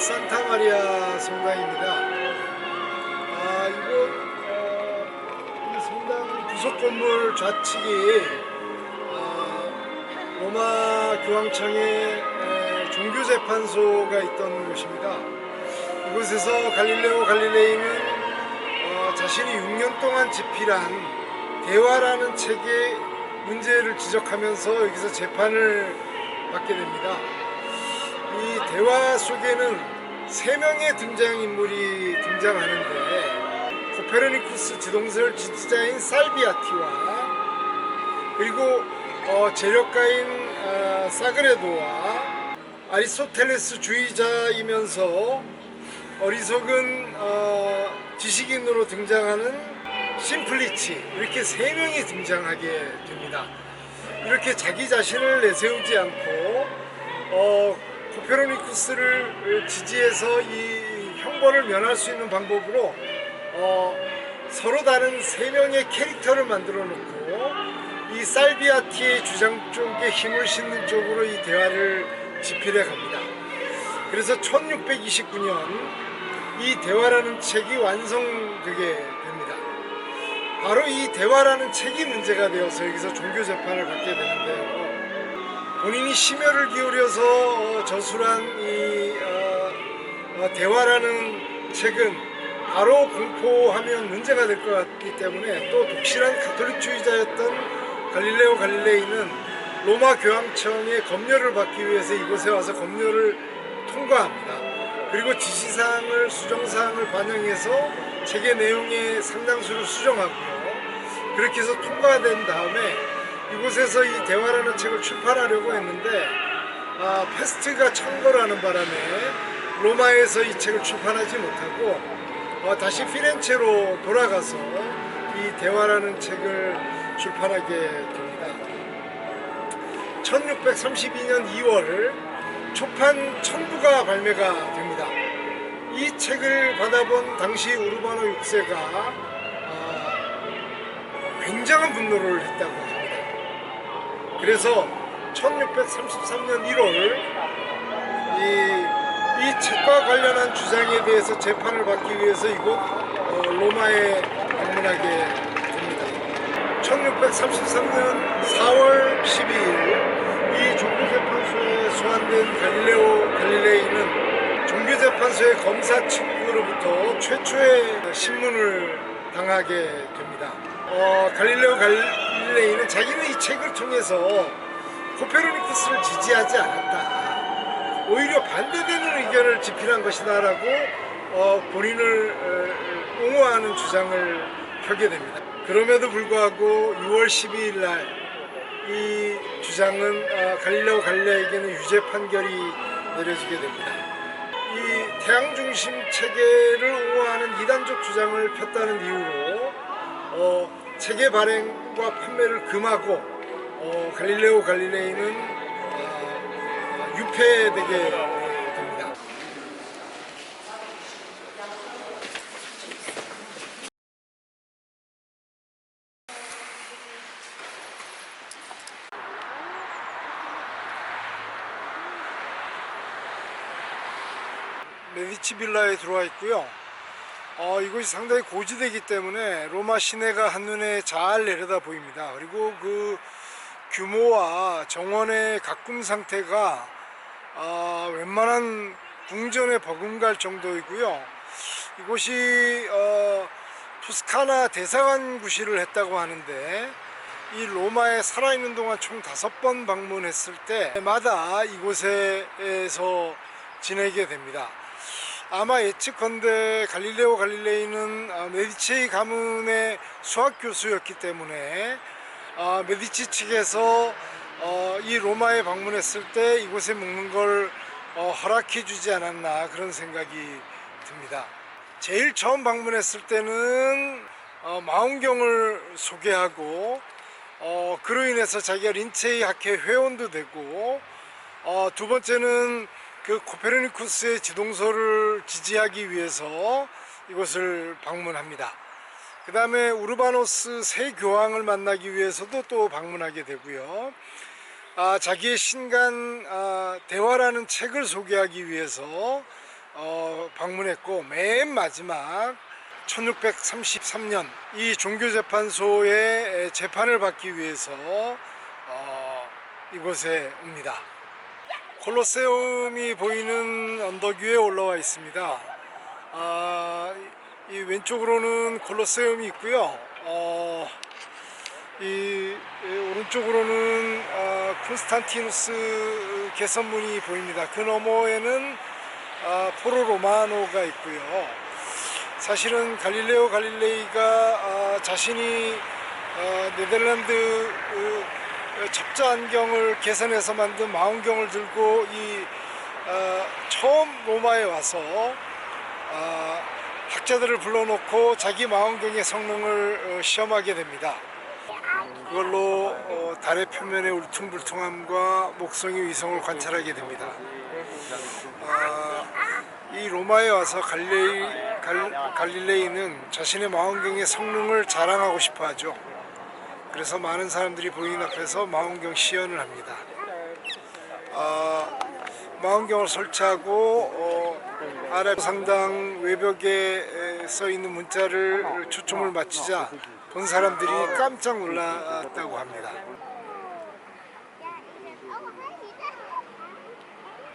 산타 마리아 성당입니다. 아, 이곳 어, 이 성당 부속 건물 좌측이 아, 로마 교황청의 에, 종교재판소가 있던 곳입니다. 이곳에서 갈릴레오 갈릴레이는 어, 자신이 6년 동안 집필한 대화라는 책의 문제를 지적하면서 여기서 재판을 받게 됩니다. 이 대화 속에는 세 명의 등장인물이 등장하는데 코페르니쿠스 지동설 지지자인 살비아티와 그리고 어, 재력가인 아, 사그레도와 아리스토텔레스 주의자이면서 어리석은 어, 지식인으로 등장하는 심플리치 이렇게 세 명이 등장하게 됩니다. 이렇게 자기 자신을 내세우지 않고 어, 코페르니쿠스를 지지해서 이 형벌을 면할 수 있는 방법으로 어, 서로 다른 세 명의 캐릭터를 만들어 놓고 이 살비아티의 주장 쪽에 힘을 싣는 쪽으로 이 대화를 집필해 갑니다. 그래서 1629년 이 대화라는 책이 완성되게 됩니다. 바로 이 대화라는 책이 문제가 되어서 여기서 종교 재판을 받게 되는데요. 본인이 심혈을 기울여서 어, 저술한 이 어, 어, 대화라는 책은 바로 공포하면 문제가 될 것 같기 때문에 또 독실한 가톨릭주의자였던 갈릴레오 갈릴레이는 로마 교황청의 검열을 받기 위해서 이곳에 와서 검열을 통과합니다. 그리고 지시사항을 수정사항을 반영해서 책의 내용의 상당수를 수정하고요. 그렇게 해서 통과된 다음에 이곳에서 이 대화라는 책을 출판하려고 했는데 아, 패스트가 청거하는 바람에 로마에서 이 책을 출판하지 못하고 어, 다시 피렌체로 돌아가서 이 대화라는 책을 출판하게 됩니다. 1632년 2월 초판 천부가 발매가 됩니다. 이 책을 받아본 당시 우르바노 6세가 굉장한 분노를 했다고. 그래서 1633년 1월 이, 이 책과 관련한 주장에 대해서 재판을 받기 위해서 이곳 어, 로마에 방문하게 됩니다. 1633년 4월 12일 이 종교재판소에 소환된 갈릴레오 갈릴레이는 종교재판소의 검사 측으로부터 최초의 신문을 당하게 됩니다. 어, 갈릴레오 갈 릴레이는 자기는 이 책을 통해서 코페르니쿠스를 지지하지 않았다. 오히려 반대되는 의견을 집필한 것이다라고 어, 본인을 어, 옹호하는 주장을 펴게 됩니다. 그럼에도 불구하고 6월 12일 날 이 주장은 아, 갈릴레오 갈릴레에게는 유죄 판결이 내려지게 됩니다. 이 태양 중심 체계를 옹호하는 이단적 주장을 폈다는 이유로 어, 체계 발행과 판매를 금하고 어, 갈릴레오 갈릴레이는 어, 유폐되게 됩니다. 메디치 빌라에 들어와 있고요. 어, 이곳이 상당히 고지대이기 때문에 로마 시내가 한눈에 잘 내려다 보입니다. 그리고 그 규모와 정원의 가꿈 상태가 아, 웬만한 궁전에 버금갈 정도이고요. 이곳이 어, 투스카나 대사관 구실을 했다고 하는데 이 로마에 살아있는 동안 총 다섯 번 방문했을 때마다 이곳에서 지내게 됩니다. 아마 예측컨대 갈릴레오 갈릴레이는 아, 메디치 가문의 수학 교수였기 때문에 아, 메디치 측에서 어, 이 로마에 방문했을 때 이곳에 묵는 걸 어, 허락해 주지 않았나 그런 생각이 듭니다. 제일 처음 방문했을 때는 어, 마운경을 소개하고 어, 그로 인해서 자기가 린체이 학회 회원도 되고 어, 두 번째는 그 코페르니쿠스의 지동설을 지지하기 위해서 이곳을 방문합니다. 그 다음에 우르바노스 새 교황을 만나기 위해서도 또 방문하게 되고요. 아, 자기의 신간 아, 대화라는 책을 소개하기 위해서 어, 방문했고 맨 마지막 1633년 이 종교재판소의 재판을 받기 위해서 어, 이곳에 옵니다. 콜로세움이 보이는 언덕 위에 올라와 있습니다. 아, 이 왼쪽으로는 콜로세움이 있고요. 어, 이, 이 오른쪽으로는 아, 콘스탄티누스 개선문이 보입니다. 그 너머에는 아, 포로 로마노가 있고요. 사실은 갈릴레오 갈릴레이가 아, 자신이 아, 네덜란드 어, 첩자 안경을 개선해서 만든 망원경을 들고 이 아, 처음 로마에 와서 아, 학자들을 불러놓고 자기 망원경의 성능을 어, 시험하게 됩니다. 그걸로 어, 달의 표면의 울퉁불퉁함과 목성의 위성을 관찰하게 됩니다. 아, 이 로마에 와서 갈릴레이, 갈, 갈릴레이는 자신의 망원경의 성능을 자랑하고 싶어 하죠. 그래서 많은 사람들이 보인 앞에서 망원경 시연을 합니다. 아, 망원경을 설치하고 어, 아래 상당 외벽에 써 있는 문자를 초점을 맞추자 본 사람들이 깜짝 놀랐다고 합니다.